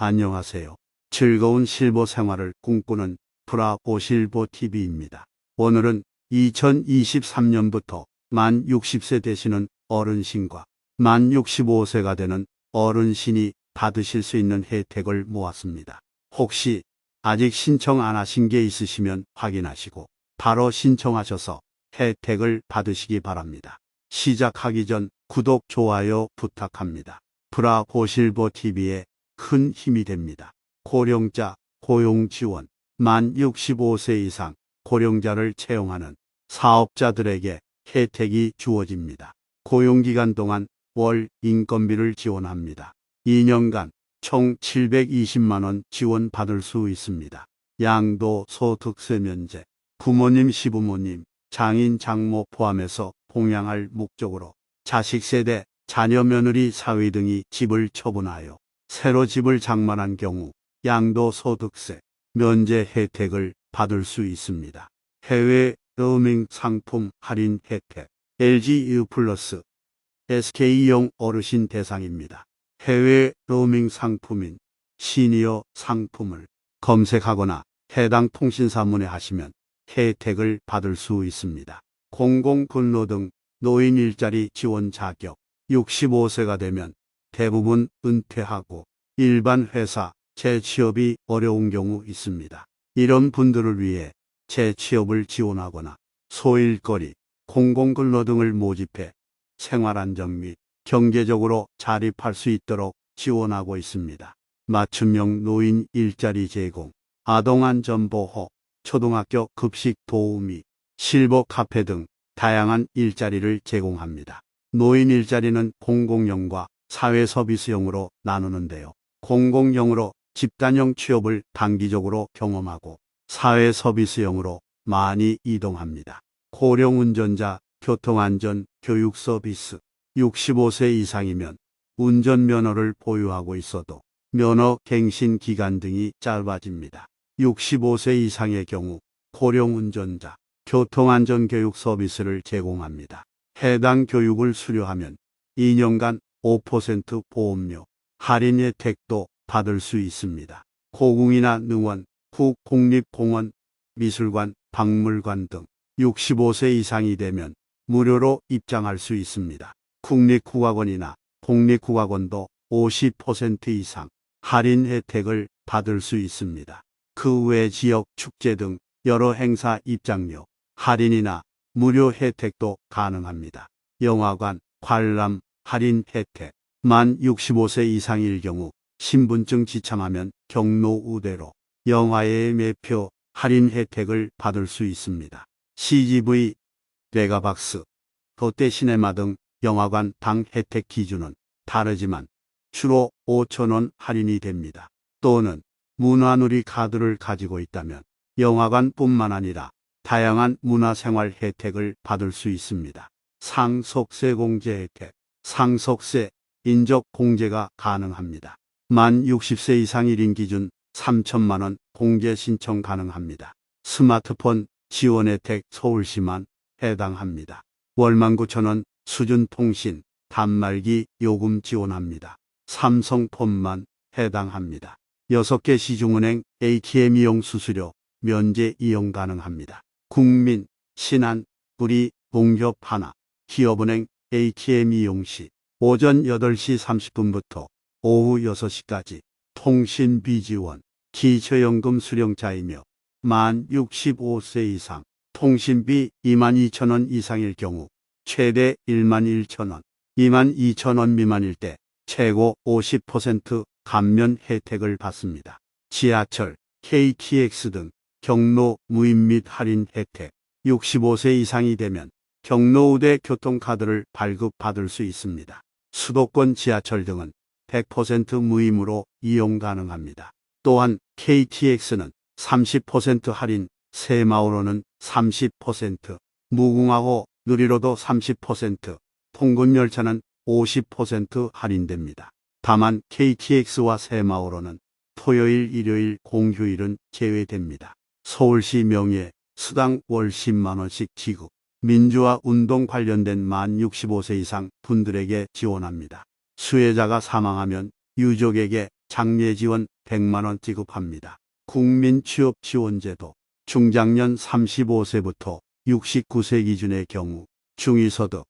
안녕하세요. 즐거운 실버 생활을 꿈꾸는 브라보 실버 TV입니다. 오늘은 2023년부터 만 60세 되시는 어른신과 만 65세가 되는 어른신이 받으실 수 있는 혜택을 모았습니다. 혹시 아직 신청 안 하신 게 있으시면 확인하시고 바로 신청하셔서 혜택을 받으시기 바랍니다. 시작하기 전 구독, 좋아요 부탁합니다. 브라보 실버 TV에 큰 힘이 됩니다. 고령자 고용 지원 만 65세 이상 고령자를 채용하는 사업자들에게 혜택이 주어집니다. 고용기간 동안 월 인건비를 지원합니다. 2년간 총 720만원 지원받을 수 있습니다. 양도 소득세 면제, 부모님, 시부모님, 장인, 장모 포함해서 봉양할 목적으로 자식 세대, 자녀 며느리 사위 등이 집을 처분하여 새로 집을 장만한 경우 양도소득세 면제 혜택을 받을 수 있습니다. 해외 로밍 상품 할인 혜택 LG U 플러스 SK용 어르신 대상입니다. 해외 로밍 상품인 시니어 상품을 검색하거나 해당 통신사 문의하시면 혜택을 받을 수 있습니다. 공공근로 등 노인 일자리 지원 자격 65세가 되면 대부분 은퇴하고 일반 회사 재취업이 어려운 경우 있습니다. 이런 분들을 위해 재취업을 지원하거나 소일거리, 공공근로 등을 모집해 생활안정 및 경제적으로 자립할 수 있도록 지원하고 있습니다. 맞춤형 노인 일자리 제공, 아동안전보호, 초등학교 급식 도우미, 실버 카페 등 다양한 일자리를 제공합니다. 노인 일자리는 공공형과 사회 서비스형으로 나누는데요. 공공형으로 집단형 취업을 단기적으로 경험하고 사회 서비스형으로 많이 이동합니다. 고령 운전자, 교통안전, 교육 서비스, 65세 이상이면 운전면허를 보유하고 있어도 면허 갱신 기간 등이 짧아집니다. 65세 이상의 경우 고령 운전자, 교통안전 교육 서비스를 제공합니다. 해당 교육을 수료하면 2년간 5% 보험료 할인 혜택도 받을 수 있습니다. 고궁이나 능원, 국공립공원, 미술관, 박물관 등 65세 이상이 되면 무료로 입장할 수 있습니다. 국립국악원이나 공립국악원도 50% 이상 할인 혜택을 받을 수 있습니다. 그 외 지역 축제 등 여러 행사 입장료, 할인이나 무료 혜택도 가능합니다. 영화관, 관람, 할인 혜택, 만 65세 이상일 경우 신분증 지참하면 경로 우대로 영화의 매표 할인 혜택을 받을 수 있습니다. CGV, 메가박스, 롯데 시네마 등 영화관 당 혜택 기준은 다르지만 주로 5천원 할인이 됩니다. 또는 문화누리 카드를 가지고 있다면 영화관뿐만 아니라 다양한 문화생활 혜택을 받을 수 있습니다. 상속세 공제 혜택, 상속세 인적 공제가 가능합니다. 만 60세 이상 1인 기준 3천만 원 공제 신청 가능합니다. 스마트폰 지원 혜택 서울시만 해당합니다. 월만 9천 원 수준 통신 단말기 요금 지원합니다. 삼성폰만 해당합니다. 6개 시중은행 ATM 이용 수수료 면제 이용 가능합니다. 국민, 신한, 우리, 공기업 하나, 기업은행 ATM 이용 시 오전 8시 30분부터 오후 6시까지 통신비 지원, 기초연금 수령자이며 만 65세 이상 통신비 2만 2천 원 이상일 경우 최대 1만 1천 원, 2만 2천 원 미만일 때 최고 50% 감면 혜택을 받습니다. 지하철, KTX 등 경로 무임 및 할인 혜택 65세 이상이 되면 경로 우대 교통카드를 발급받을 수 있습니다. 수도권 지하철 등은 100% 무임으로 이용 가능합니다. 또한 KTX는 30% 할인, 새마을호는 30%, 무궁화호, 누리로도 30%, 통근열차는 50% 할인됩니다. 다만 KTX와 새마을호는 토요일, 일요일, 공휴일은 제외됩니다. 서울시 명예 수당 월 10만원씩 지급, 민주화 운동 관련된 만 65세 이상 분들에게 지원합니다. 수혜자가 사망하면 유족에게 장례 지원 100만 원 지급합니다. 국민 취업 지원제도 중장년 35세부터 69세 기준의 경우 중위소득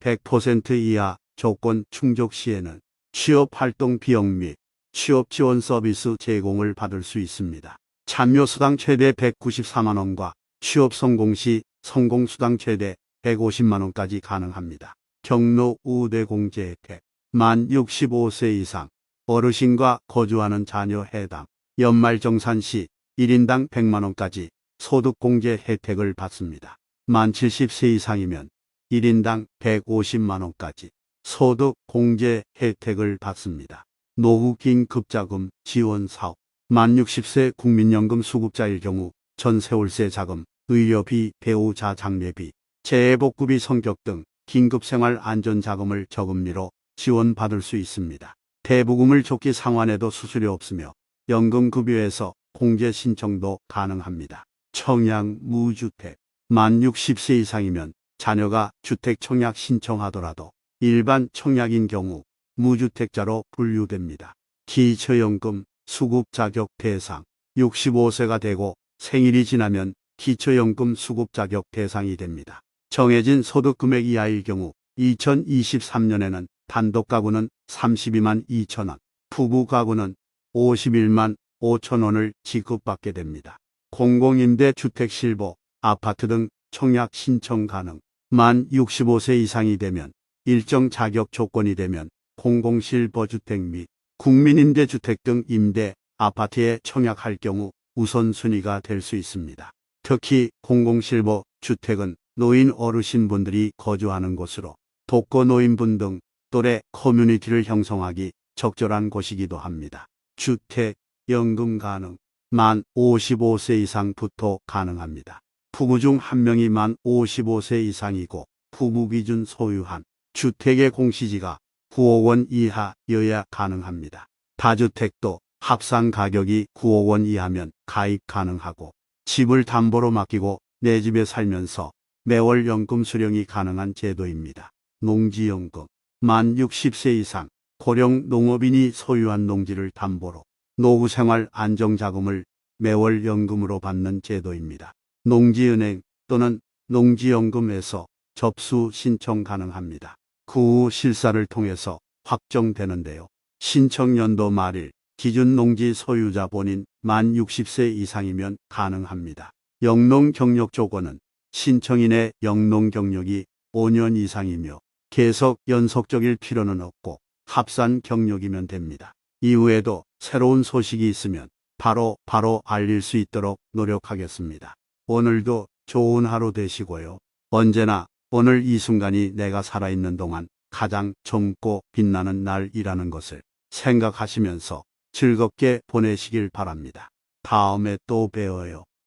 100% 이하 조건 충족 시에는 취업 활동 비용 및 취업 지원 서비스 제공을 받을 수 있습니다. 참여수당 최대 194만 원과 취업 성공 시 성공수당 최대 150만 원까지 가능합니다. 경로 우대 공 제 혜택 만 65세 이상 어르신과 거주하는 자녀 해당 연말정산 시 1인당 100만 원까지 소득 공제 혜택을 받습니다. 만 70세 이상이면 1인당 150만 원까지 소득 공제 혜택을 받습니다. 노후 긴 급자금 지원 사업 만 60세 국민연금 수급자일 경우 전세월세 자금, 의료비, 배우자 장례비, 재해복구비 성격 등 긴급생활 안전자금을 저금리로 지원받을 수 있습니다. 대부금을 줬기 상환에도 수수료 없으며 연금급여에서 공제 신청도 가능합니다. 청약 무주택 만 60세 이상이면 자녀가 주택 청약 신청하더라도 일반 청약인 경우 무주택자로 분류됩니다. 기초연금 수급 자격 대상 65세가 되고 생일이 지나면 기초연금 수급 자격 대상이 됩니다. 정해진 소득 금액 이하일 경우 2023년에는 단독 가구는 32만 2천 원, 부부 가구는 51만 5천 원을 지급받게 됩니다. 공공임대 주택 실보, 아파트 등 청약 신청 가능. 만 65세 이상이 되면 일정 자격 조건이 되면 공공실버주택 및 국민임대주택 등 임대 아파트에 청약할 경우 우선순위가 될 수 있습니다. 특히 공공실버 주택은 노인 어르신분들이 거주하는 곳으로 독거 노인분 등 또래 커뮤니티를 형성하기 적절한 곳이기도 합니다. 주택, 연금 가능, 만 55세 이상부터 가능합니다. 부부 중 한 명이 만 55세 이상이고 부부 기준 소유한 주택의 공시지가 9억 원 이하여야 가능합니다. 다주택도 합산 가격이 9억 원 이하면 가입 가능하고 집을 담보로 맡기고 내 집에 살면서 매월 연금 수령이 가능한 제도입니다. 농지연금 만 60세 이상 고령 농업인이 소유한 농지를 담보로 노후생활 안정자금을 매월 연금으로 받는 제도입니다. 농지은행 또는 농지연금에서 접수 신청 가능합니다. 그후 실사를 통해서 확정되는데요. 신청 연도 말일 기준 농지 소유자 본인 만 60세 이상이면 가능합니다. 영농 경력 조건은 신청인의 영농 경력이 5년 이상이며 계속 연속적일 필요는 없고 합산 경력이면 됩니다. 이후에도 새로운 소식이 있으면 바로 바로 알릴 수 있도록 노력하겠습니다. 오늘도 좋은 하루 되시고요. 언제나 오늘 이 순간이 내가 살아있는 동안 가장 젊고 빛나는 날이라는 것을 생각하시면서 즐겁게 보내시길 바랍니다. 다음에 또 뵈어요.